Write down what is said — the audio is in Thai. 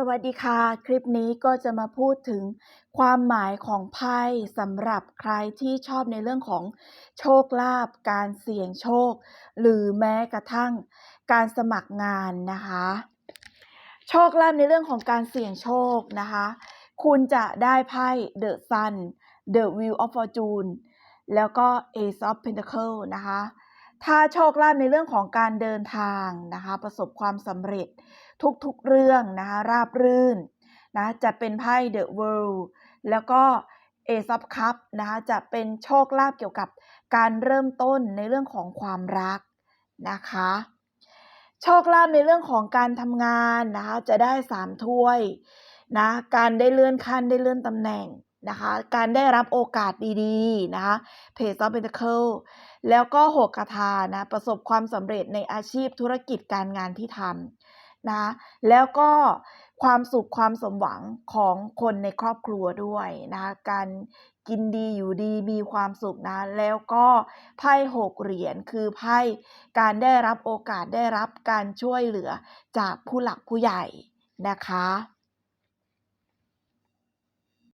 สวัสดีค่ะ คลิปนี้ก็จะมาพูดถึงความหมายของไพ่สำหรับใครที่ชอบในเรื่องของโชคลาภการเสี่ยงโชค หรือแม้กระทั่งการสมัครงานนะคะ โชคลาภในเรื่องของการเสี่ยงโชคนะคะ คุณจะได้ไพ่ The Sun The Wheel of Fortune แล้วก็ Ace of Pentacle นะคะ ถ้าโชคลาภในเรื่องของการเดินทางนะคะ ประสบความสำเร็จทุกๆเรื่องนะคะ ราบรื่นนะจะเป็นไพ่ The World แล้วก็ Ace of Cup นะคะจะเป็นโชคลาภเกี่ยวกับการเริ่มต้นในเรื่องของความรักนะคะ โชคลาภในเรื่องของการทำงานนะคะจะได้3ถ้วยนะการได้เลื่อนขั้นได้เลื่อนตำแหน่ง นะคะ การได้รับโอกาสดีๆนะคะ Page of Pentacle แล้วก็หกกระทานะ ประสบความสำเร็จในอาชีพธุรกิจการงานที่ทำนะ แล้วก็ความสุขความสมหวังของคนในครอบครัวด้วยนะะการกินดีอยู่ดีมีความสุขนะ แล้วก็ไพ่หกเหรียญคือไพ่การได้รับโอกาสได้รับการช่วยเหลือจากผู้หลักผู้ใหญ่นะคะ